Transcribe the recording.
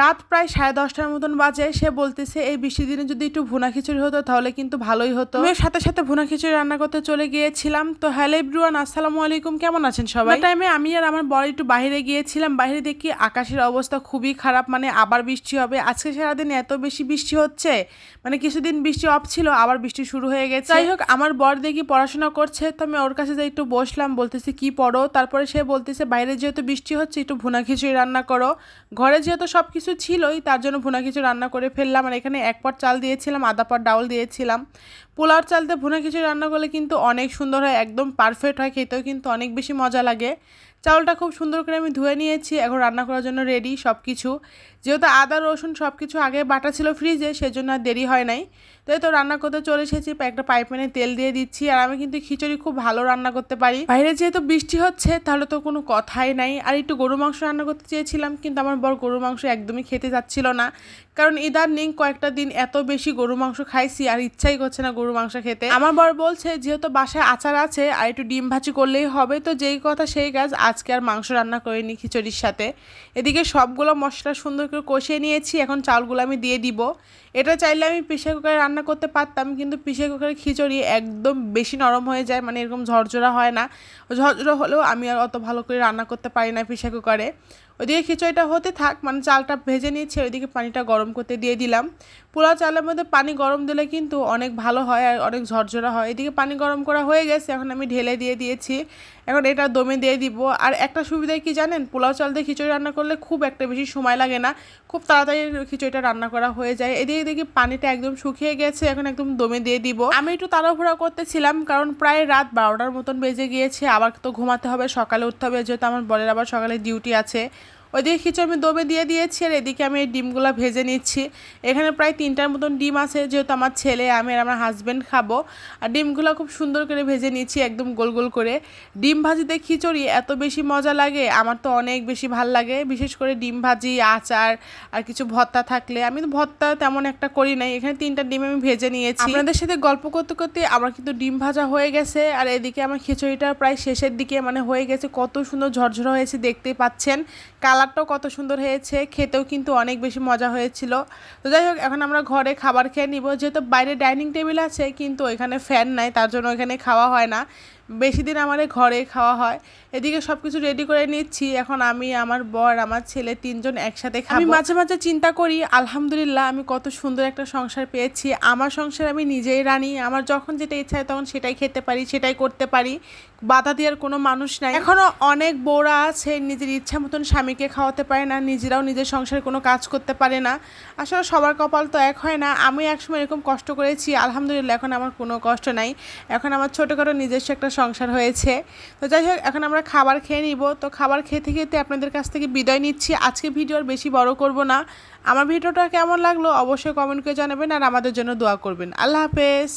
রাত প্রায় সাড়ে দশটার মতন বাজে সে বলতেছে এই বৃষ্টির দিনে যদি একটু ভুনা খিচুড়ি হতো তাহলে কিন্তু ভালোই হতো। আমিও সাথে সাথে ভুনা খিচুড়ি রান্না করতে চলে গিয়েছিলাম। তো হ্যালো এভরিওয়ান আসসালামু আলাইকুম কেমন আছেন সবাই? টাইমে আমি আর আমার বড় একটু বাইরে গিয়েছিলাম। বাইরে দেখি আকাশের অবস্থা খুবই খারাপ মানে আবার বৃষ্টি হবে। আজকে সারাদিন এত বেশি বৃষ্টি হচ্ছে মানে কিছুদিন বৃষ্টি অফ ছিল আবার বৃষ্টি শুরু হয়ে গেছে। যাই হোক আমার বর দেখি পড়াশোনা করছে তো আমি ওর কাছে যাই একটু বসলাম বলতেছি কি পড়ো? তারপরে সে বলতেছে বাইরে যেহেতু বৃষ্টি হচ্ছে একটু ভুনা খিচুড়ি রান্না করো। ঘরে যেহেতু সব কিছু ছিলই, তার জন্য ভুনা কিছু রান্না করে ফেললাম। আর এখানে এক পট চাল দিয়েছিলাম, আধা পট ডাউল দিয়েছিলাম। পোলাওর চালতে ভুনা খিচুড়ি রান্না করলে কিন্তু অনেক সুন্দর হয়, একদম পারফেক্ট হয়, খেতেও কিন্তু অনেক বেশি মজা লাগে। চাউলটা খুব সুন্দর করে আমি ধুয়ে নিয়েছি, এখন রান্না করার জন্য রেডি সব কিছু যেহেতু আদা, রসুন সব কিছু আগে বাটা ছিল ফ্রিজে সেজন্য আর দেরি হয় নাই। তো এই তো রান্না করতে চলে এসেছি, একটা পাইপ্যানে তেল দিয়ে দিচ্ছি, আর আমি কিন্তু খিচুড়ি খুব ভালো রান্না করতে পারি। বাইরে যেহেতু বৃষ্টি হচ্ছে, তাহলে তো কোনো কথাই নাই। আর একটু গরু মাংস রান্না করতে চেয়েছিলাম, কিন্তু আমার বর গরু মাংস একদমই খেতে যাচ্ছিল না। কারণ ইদানিং কয়েকটা দিন এত বেশি গরু মাংস খাইছি আর ইচ্ছাই করছে না গরু মাংস খেতে। আমার বর বলছে, যেহেতু বাসায় আচার আছে আর একটু ডিম ভাজি করলেই হবে, তো যেই কথা সেই কাজ, আজকে আর মাংস রান্না করিনি খিচুড়ির সাথে। এদিকে সবগুলো মশলা সুন্দর করে কষিয়ে নিয়েছি, এখন চালগুলো আমি দিয়ে দিব। এটা চাইলে আমি প্রেশার কুকারে রান্না করতে পারতাম, কিন্তু প্রেশার কুকারের খিচুড়ি একদম বেশি নরম হয়ে যায় মানে এরকম ঝরঝরা হয় না। ঝরঝরা হলেও আমি আর অত ভালো করে রান্না করতে পারি না প্রেশার কুকারে। ওইদিকে খিচুড়িটা হতে থাক মানে চালটা ভেজে নিয়েছি ওইদিকে পানিটা গরম করতে দিয়ে দিলাম। পোলাও চালের মধ্যে পানি গরম দিলে কিন্তু অনেক ভালো হয় আর অনেক ঝরঝরা হয়। এদিকে পানি গরম করা হয়ে গেছে, এখন আমি ঢেলে দিয়ে দিয়েছি। এখন এটা দমে দিয়ে দিব। আর একটা সুবিধা কি জানেন? পোলাও চাল দিয়ে খিচুড়ি রান্না করলে খুব একটা বেশি সময় লাগে না। খুব তাড়াতাড়ি খিচুড়িটা রান্না করা হয়ে যায়। এদিকে দেখি পানিটা একদম শুকিয়ে গেছে, এখন একদম দমে দিয়ে দিব। আমি একটু তাড়াহুড়া করতেছিলাম, কারণ প্রায় রাত বারোটার মতন বেজে গিয়েছে। আবার তো ঘুমাতে হবে, সকালে উঠতে হবে, যেহেতু আমার বরের আবার সকালে ডিউটি আছে। ওইদিকে খিচুড়ি আমি দমে দিয়ে দিয়েছি আর এদিকে আমি এই ডিমগুলো ভেজে নিচ্ছি। এখানে প্রায় তিনটার মতন ডিম আছে, যেহেতু আমার ছেলে, আমি আর আমার হাজব্যান্ড খাব। আর ডিমগুলো খুব সুন্দর করে ভেজে নিচ্ছি, একদম গোল গোল করে। ডিম ভাজিতে খিচুড়ি এত বেশি মজা লাগে, আমার তো অনেক বেশি ভালো লাগে। বিশেষ করে ডিম ভাজি, আচার আর কিছু ভর্তা থাকলে। আমি তো ভর্তা তেমন একটা করি নাই, এখানে তিনটা ডিম আমি ভেজে নিয়েছি। আপনাদের সাথে গল্প করতে করতে আমার কিন্তু ডিম ভাজা হয়ে গেছে, আর এদিকে আমার খিচুড়িটা প্রায় শেষের দিকে মানে হয়ে গেছে। কত সুন্দর ঝরঝরা হয়েছে দেখতেই পাচ্ছেন। কালারটাও কত সুন্দর হয়েছে, খেতেও কিন্তু অনেক বেশি মজা হয়েছিল। তো যাই হোক, এখন আমরা ঘরে খাবার খেয়ে নিব। যেহেতু বাইরে ডাইনিং টেবিল আছে, কিন্তু এখানে ফ্যান নাই, তার জন্য এখানে খাওয়া হয় না। বেশি দিন আমাদের ঘরে খাওয়া হয়। এদিকে সব কিছু রেডি করে নিচ্ছি। এখন আমি আমার বর আমার ছেলে তিনজন একসাথে খাব। আমি মাঝে মাঝে চিন্তা করি আলহামদুলিল্লাহ আমি কত সুন্দর একটা সংসার পেয়েছি। আমার সংসার আমি নিজেই রানি। আমার যখন যেটা ইচ্ছা হয় তখন সেটাই খেতে পারি সেটাই করতে পারি। বাধা দেওয়ার কোনো মানুষ নাই। এখনও অনেক বউরা আছে নিজের ইচ্ছা মতন স্বামীকে খাওয়াতে পারে না নিজেরাও নিজের সংসারে কোনো কাজ করতে পারে না। আসলে সবার কপাল তো এক হয় না। আমি একসময় এরকম কষ্ট করেছি আলহামদুলিল্লাহ এখন আমার কোনো কষ্ট নাই। এখন আমার ছোটোখাটো নিজস্ব একটা সংসার হয়েছে। তো যাই হোক, এখন আমরা খাবার খেয়ে নিব। তো খাবার খেতে খেতে আপনাদের কাছ থেকে বিদায় নিচ্ছি। আজকে ভিডিও আর বেশি বড় করব না। আমার ভিডিওটা কেমন লাগল অবশ্যই কমেন্ট করে জানাবেন আর আমাদের জন্য দোয়া করবেন। আল্লাহ হাফেজ।